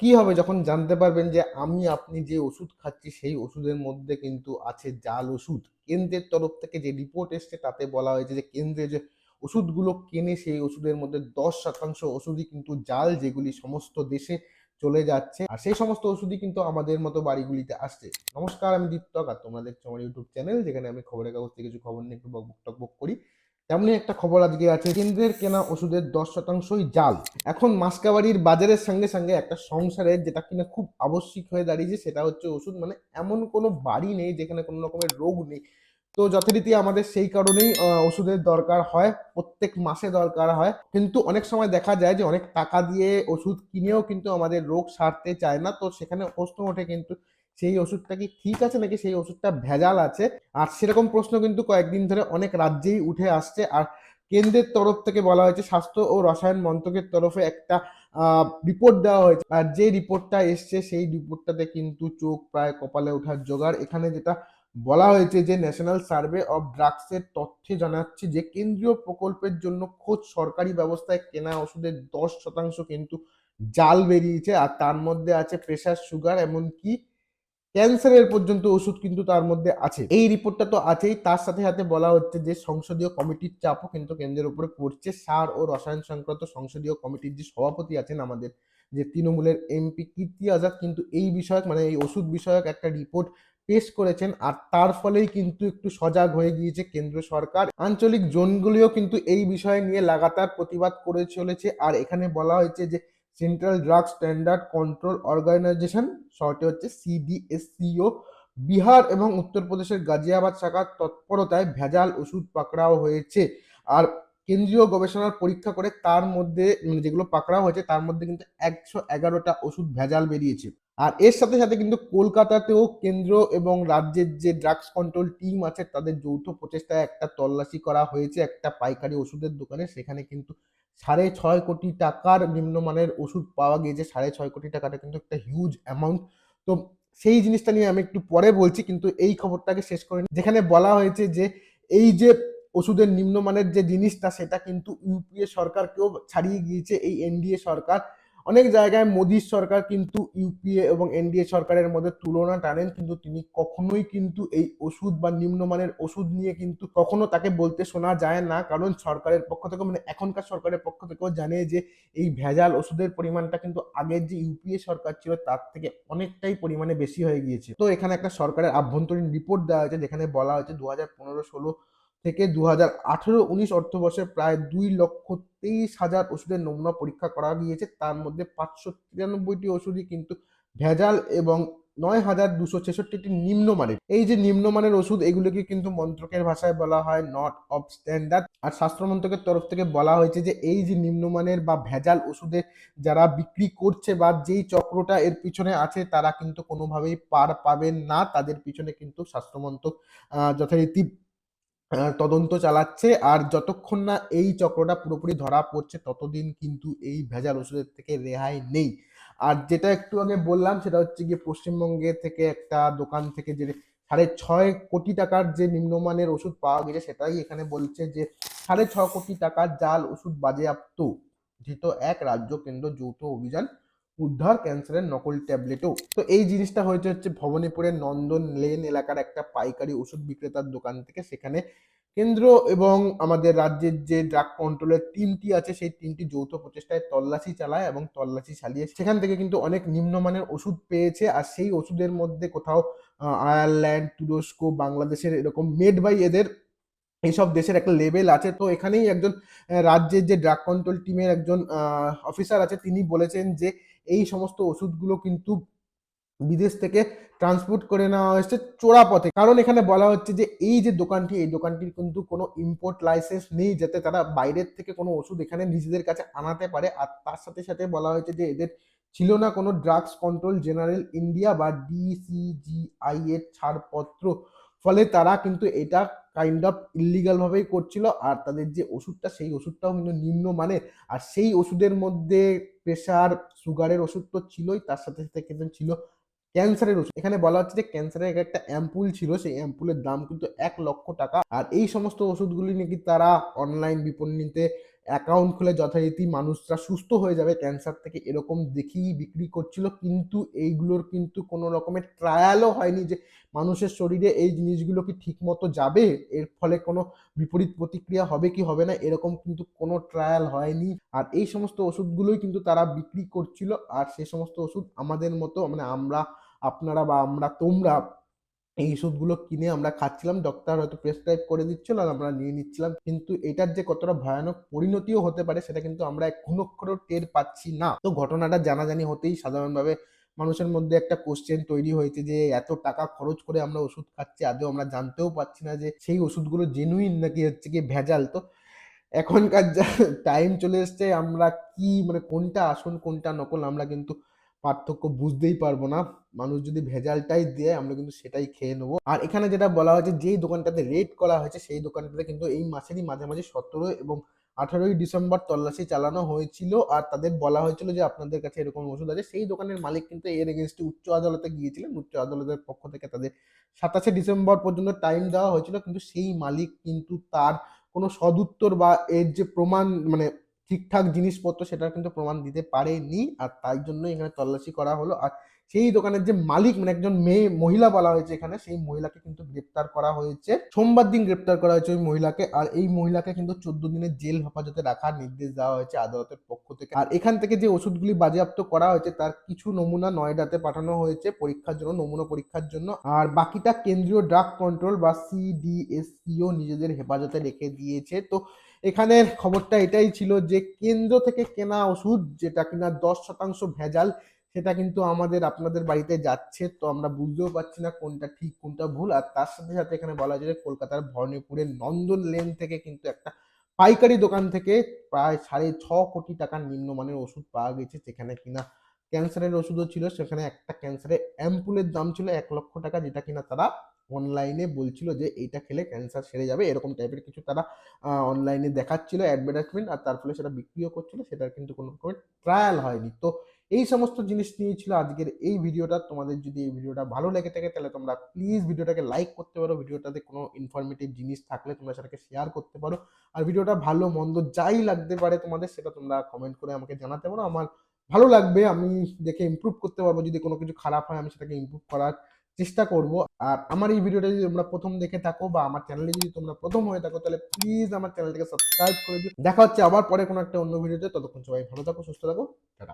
কি হবে যখন জানতে পারবেন যে আমি, আপনি যে ওষুধ খাচ্ছি, সেই ওষুধের মধ্যে কিন্তু আছে জাল ওষুধ। কেন্দ্রের তরফ থেকে যে রিপোর্ট এসছে, তাতে বলা হয়েছে যে কেন্দ্রে যে ওষুধগুলো কেনে, সেই ওষুধের মধ্যে দশ শতাংশ ওষুধই কিন্তু জাল, যেগুলি সমস্ত দেশে চলে যাচ্ছে। আর সেই সমস্ত ওষুধই কিন্তু আমাদের মতো বাড়িগুলিতে আসছে। নমস্কার, আমি দীপ্তক, আর তোমরা দেখছ আমার ইউটিউব চ্যানেল যেখানে আমি খবরের কাগজ থেকে কিছু খবর নিয়ে একটু বকবক টকবক করি। তেমনি একটা খবর আজকে আছে, কেন্দ্রের কেনা ওষুধের দশ শতাংশই জাল। এখন মাসকাবাড়ির বাজারের সঙ্গে সঙ্গে একটা সংসারের যেটা কিনা খুব আবশ্যিক হয়ে দাঁড়িয়েছে, সেটা হচ্ছে ওষুধ। মানে এমন কোনো বাড়ি নেই যেখানে কোনো রকমের রোগ নেই। তো যথারীতি আমাদের সেই কারণেই ওষুধের দরকার হয়, প্রত্যেক মাসে দরকার হয়। কিন্তু অনেক সময় দেখা যায় যে অনেক টাকা দিয়ে ওষুধ কিনেও কিন্তু আমাদের রোগ সারতে চায় না। তো সেখানে প্রশ্ন ওঠে কিন্তু সেই ওষুধটা কি ঠিক আছে নাকি? সেই ওষুধটা ভেজাল আছে? আর সেরকম প্রশ্ন কিন্তু কয়েকদিন ধরে অনেক রাজ্যেই উঠে আসছে। আর কেন্দ্রের তরফ থেকে বলা হয়েছে, স্বাস্থ্য ও রসায়ন মন্ত্রকের তরফে একটা রিপোর্ট দেওয়া হয়েছে। আর যে রিপোর্টটা এসছে, সেই রিপোর্টটাতে কিন্তু চোখ প্রায় কপালে ওঠার জোগাড়। এখানে যেটা বলা হয়েছে যে ন্যাশনাল সার্ভে অফ ড্রাগসের তথ্যে জানাচ্ছে যে, কেন্দ্রীয় প্রকল্পের জন্য খোঁজ সরকারি ব্যবস্থায় কেনা ওষুধের দশ শতাংশ কিন্তু জাল বেরিয়েছে। আর তার মধ্যে আছে প্রেশার সুগার এমনকি ক্যান্সারের পর্যন্ত ওষুধ কিন্তু তার মধ্যে আছে। এই রিপোর্টটা তো আছেই। তার সাথে সাথে বলা হচ্ছে যে সংসদীয় কমিটির চাপও কিন্তু কেন্দ্রের উপরে পড়ছে। সার ও রসায়ন সংক্রান্ত সংসদীয় কমিটির যে সভাপতি আছেন আমাদের যে তৃণমূলের এমপি কীর্তি আজাদ কিন্তু এই বিষয়ক মানে এই ওষুধ বিষয়ক একটা রিপোর্ট পেশ করেছেন আর তার ফলেই কিন্তু একটু সজাগ হয়ে গিয়েছে কেন্দ্র সরকার। আঞ্চলিক জোনগুলিও কিন্তু এই বিষয় নিয়ে লাগাতার প্রতিবাদ করে চলেছে। আর এখানে বলা হয়েছে যে central drug standard control organization শর্টে হচ্ছে সিডিএসসিও বিহার এবং উত্তরপ্রদেশের গাজিয়াবাদ শাখার তৎপরতায় ভেজাল ওষুধ পাকড়াও হয়েছে। আর কেন্দ্রীয় গবেষণার পরীক্ষা করে তার মধ্যে মানে যেগুলো পাকড়াও হয়েছে, তার মধ্যে কিন্তু একশো এগারোটা ওষুধ ভেজাল বেরিয়েছে। আর এর সাথে সাথে কিন্তু কলকাতাতেও কেন্দ্র এবং রাজ্যের যে ড্রাগস কন্ট্রোল টিম আছে, তাদের যৌথ প্রচেষ্টায় একটা তল্লাশি করা হয়েছে একটা পাইকারি ওষুধের দোকানে। সেখানে কিন্তু সাড়ে ছয় কোটি টাকার নিম্নমানের ওষুধ পাওয়া গিয়েছে। সাড়ে ছয় কোটি টাকাটা কিন্তু একটা হিউজ অ্যামাউন্ট তো সেই জিনিসটা নিয়ে আমি একটু পরে বলছি, কিন্তু এই খবরটাকে শেষ করে। যেখানে বলা হয়েছে যে, এই যে ওষুধের নিম্নমানের যে জিনিসটা, সেটা কিন্তু ইউপিএ সরকারকেও ছাড়িয়ে গিয়েছে। এই এনডিএ সরকার অনেক জায়গায় মোদির সরকার কিন্তু ইউপিএ এবং এনডিএ সরকারের মধ্যে তুলনা টানেন, কিন্তু তিনি কখনোই কিন্তু এই ওষুধ বা নিম্নমানের ওষুধ নিয়ে কিন্তু কখনো তাকে বলতে শোনা যায় না। কারণ সরকারের পক্ষ থেকে মানে এখনকার সরকারের পক্ষ থেকেও জানে যে এই ভেজাল ওষুধের পরিমাণটা কিন্তু আগের যে ইউপিএ সরকার ছিল তার থেকে অনেকটাই পরিমাণে বেশি হয়ে গিয়েছে। তো এখানে একটা সরকারের আভ্যন্তরীণ রিপোর্ট দেওয়া হয়েছে, যেখানে বলা হয়েছে দু হাজার পনেরো ষোলো থেকে দু হাজার আঠেরো উনিশ অর্থবর্ষে প্রায় দুই লক্ষ তেইশ হাজার ওষুধের নমুনা পরীক্ষা করা গিয়েছে। তার মধ্যে পাঁচশো তিরানব্বইটি ওষুধই কিন্তু ভেজাল এবং নয় হাজার দুশো ছেষট্টিটি নিম্নমানের। এই যে নিম্নমানের ওষুধ, এগুলোকে কিন্তু মন্ত্রকের ভাষায় বলা হয় নট অফ স্ট্যান্ডার্ড আর স্বাস্থ্য মন্ত্রকের তরফ থেকে বলা হয়েছে যে, এই যে নিম্নমানের বা ভেজাল ওষুধের যারা বিক্রি করছে বা যেই চক্রটা এর পিছনে আছে, তারা কিন্তু কোনোভাবেই পার পাবেন না। তাদের পিছনে কিন্তু স্বাস্থ্যমন্ত্রক যথারীতি তদন্ত চালাচ্ছে। আর যতক্ষণ না এই চক্রটা পুরোপুরি ধরা পড়ছে, ততদিন কিন্তু এই ভেজাল ওষুধের থেকে রেহাই নেই। আর যেটা একটু আগে বললাম, সেটা হচ্ছে গিয়ে পশ্চিমবঙ্গে থেকে একটা দোকান থেকে যে সাড়ে ছয় কোটি টাকার যে নিম্নমানের ওষুধ পাওয়া গেছে, সেটাই এখানে বলছে যে সাড়ে ছ কোটি টাকার জাল ওষুধ বাজেয়াপ্ত। ধৃত এক রাজ্য কেন্দ্র যৌথ অভিযান উদ্ধার ক্যান্সারের নকল ট্যাবলেটও তো এই জিনিসটা হয়েছে হচ্ছে ভবনীপুরের নন্দন লেন এলাকার একটা পাইকারি ওষুধ বিক্রেতার দোকান থেকে। সেখানে কেন্দ্র এবং আমাদের রাজ্যের যে ড্রাগ কন্ট্রোলের টিমটি আছে, সেই টিমটি যৌথ প্রচেষ্টায় তল্লাশি চালায় এবং তল্লাশি চালিয়ে সেখান থেকে কিন্তু অনেক নিম্নমানের ওষুধ পেয়েছে। আর সেই ওষুধের মধ্যে কোথাও আয়ারল্যান্ড, তুরস্ক, বাংলাদেশের এরকম মেড বাই এদের এইসব দেশের একটা লেভেল আছে। তো এখানেই একজন রাজ্যের যে ড্রাগ কন্ট্রোল টিমের একজন অফিসার আছে, তিনি বলেছেন যে এই সমস্ত ওষুধগুলো কিন্তু বিদেশ থেকে ট্রান্সপোর্ট করে নেওয়া হয়েছে চোরা পথে। কারণ এখানে বলা হচ্ছে যে, এই যে দোকানটি, এই দোকানটির কিন্তু কোনো ইম্পোর্ট লাইসেন্স নেই, যাতে তারা বাইরের থেকে কোনো ওষুধ এখানে নিজেদের কাছে আনাতে পারে। আর তার সাথে সাথে বলা হয়েছে যে, এদের ছিল না কোনো ড্রাগস কন্ট্রোল জেনারেল ইন্ডিয়া বা ডিসিজিআই এর ছাড়পত্র। ফলে তারা কিন্তু এটা কাইন্ড অফ ইলিগালভাবেই করছিল আর তাদের যে ওষুধটা, সেই ওষুধটাও কিন্তু নিম্ন নিম্নমানের আর সেই ওষুধের মধ্যে প্রেশার সুগারের ওষুধ তো ছিলই, তার সাথে সাথে কিন্তু ছিল ক্যান্সারের ওষুধ। এখানে বলা হচ্ছে যে ক্যান্সারের একটা অ্যাম্পুল ছিল, সেই অ্যাম্পুলের দাম কিন্তু এক লক্ষ টাকা। আর এই সমস্ত ওষুধগুলি নাকি তারা অনলাইন বিপণিতে অ্যাকাউন্ট খুলে যথারীতি মানুষরা সুস্থ হয়ে যাবে। ক্যান্সার থেকে এরকম দেখেই বিক্রি করছিল। কিন্তু এইগুলোর কিন্তু কোনো রকমের ট্রায়ালও হয়নি যে মানুষের শরীরে এই জিনিসগুলো কি ঠিকমতো যাবে। এর ফলে কোনো বিপরীত প্রতিক্রিয়া হবে কি হবে না, এরকম কিন্তু কোনো ট্রায়াল হয়নি। আর এই সমস্ত ওষুধগুলোই কিন্তু তারা বিক্রি করছিল। আর সেই সমস্ত ওষুধ আমাদের মতো মানে আমরা, আপনারা বা আমরা, তোমরা এই ওষুধগুলো কিনে আমরা খাচ্ছিলাম ডক্টর হয়তো প্রেসক্রাইব করে দিচ্ছিল আর আমরা নিয়ে নিচ্ছিলাম। কিন্তু এটার যে কতটা ভয়ানক পরিণতিও হতে পারে সেটা কিন্তু আমরা এখনও টের পাচ্ছি না। তো ঘটনাটা জানাজানি হতেই সাধারণভাবে মানুষের মধ্যে একটা কোশ্চেন তৈরি হয়েছে যে, এত টাকা খরচ করে আমরা ওষুধ খাচ্ছি, আদৌ আমরা জানতেও পারছি না যে সেই ওষুধগুলো জেনুইন নাকি হচ্ছে কি ভেজাল? তো এখনকার যা টাইম চলে এসছে, আমরা কি মানে কোনটা আসন কোনটা নকল, আমরা কিন্তু পার্থক্য বুঝতেই পারব না। মানুষ যদি ভেজালটাই দেয়, আমরা কিন্তু সেটাই খেয়ে নেব। আর এখানে যেটা বলা হয়েছে, যেই দোকানটাতে রেড করা হয়েছে, সেই দোকানটাতে কিন্তু এই মাসেরই মাঝামাঝি সতেরো এবং আঠারোই ডিসেম্বর তল্লাশি চালানো হয়েছিল। আর তাদের বলা হয়েছিল যে, আপনাদের কাছে এরকম ওষুধ আছে। সেই দোকানের মালিক কিন্তু এর এগেনস্টে উচ্চ আদালতে গিয়েছিলেন। উচ্চ আদালতের পক্ষ থেকে তাদের সাতাশে ডিসেম্বর পর্যন্ত টাইম দেওয়া হয়েছিল। কিন্তু সেই মালিক কিন্তু তার কোনো সদুত্তর বা এর যে প্রমাণ মানে ঠিকঠাক জিনিসপত্র সেটা কিন্তু প্রমাণ দিতে পারেনি। আর তাই জন্য এখানে তল্লাশি করা হলো। আর সেই দোকানের যে মালিক মানে একজন মেয়ে, মহিলা বলা হয়েছে এখানে, সেই মহিলাকে কিন্তু গ্রেপ্তার করা হয়েছে। সোমবার দিন গ্রেপ্তার করা হয়েছে ওই মহিলাকে, আর এই মহিলাকে কিন্তু চোদ্দ দিনের জেল হেফাজতে রাখার নির্দেশ দেওয়া হয়েছে আদালতের পক্ষ থেকে। আর এখান থেকে যে ওষুধগুলি বাজেয়াপ্ত করা হয়েছে, তার কিছু নমুনা নয়ডাতে পাঠানো হয়েছে পরীক্ষার জন্য, নমুনা পরীক্ষার জন্য। আর বাকিটা কেন্দ্রীয় ড্রাগ কন্ট্রোল বা সিডিএসসিও নিজেদের হেফাজতে রেখে দিয়েছে। তো এখানের খবরটা এটাই ছিল যে কেন্দ্র থেকে কেনা ওষুধ, যেটা কিনা দশ শতাংশ ভেজাল সেটা কিন্তু আমাদের আপনাদের বাড়িতে যাচ্ছে, তো আমরা বুঝতেও পারছি না কোনটা ঠিক, কোনটা ভুল। আর তার সাথে সাথে এখানে বলা যায় কলকাতার ভরণীপুরের নন্দন লেন থেকে কিন্তু একটা পাইকারি দোকান থেকে প্রায় সাড়ে ছ কোটি টাকার নিম্নমানের ওষুধ পাওয়া গেছে, যেখানে কিনা ক্যান্সারের ওষুধও ছিল। সেখানে একটা ক্যান্সারের অ্যাম্পুলের দাম ছিল এক লক্ষ টাকা, যেটা কিনা তারা অনলাইনে বলছিল যে এইটা খেলে ক্যান্সার সেরে যাবে, এরকম টাইপের কিছু তারা অনলাইনে দেখাচ্ছিল অ্যাডভার্টাইজমেন্ট। আর তার ফলে সেটা বিক্রিও করছিল, সেটার কিন্তু কোনো রকমের ট্রায়াল হয়নি। তো এই সমস্ত জিনিস নিয়ে ছিল আজকের এই ভিডিওটা। তোমাদের যদি এই ভিডিওটা ভালো লেগে থাকে, তাহলে তোমরা প্লিজ ভিডিওটাকে লাইক করতে পারো। ভিডিওটাতে কোনো ইনফরমেটিভ জিনিস থাকলে তোমরা সেটাকে শেয়ার করতে পারো। আর ভিডিওটা ভালো, মন্দ যাই লাগতে পারে তোমাদের, সেটা তোমরা কমেন্ট করে আমাকে জানাতে পারো। আমার ভালো লাগবে, আমি দেখে ইমপ্রুভ করতে পারব। যদি কোনো কিছু খারাপ হয়, আমি সেটাকে ইমপ্রুভ করার চেষ্টা করব। আর আমার এই ভিডিওটা যদি তোমরা প্রথম দেখে থাকো বা আমার চ্যানেলে যদি তোমরা প্রথম হয়ে থাকো, তাহলে প্লিজ আমার চ্যানেলটাকে সাবস্ক্রাইব করে দিও। দেখা হচ্ছে আবার পরে কোনো একটা অন্য ভিডিওতে। ততক্ষণ সবাই ভালো থাকো, সুস্থ থাকো। টাটা।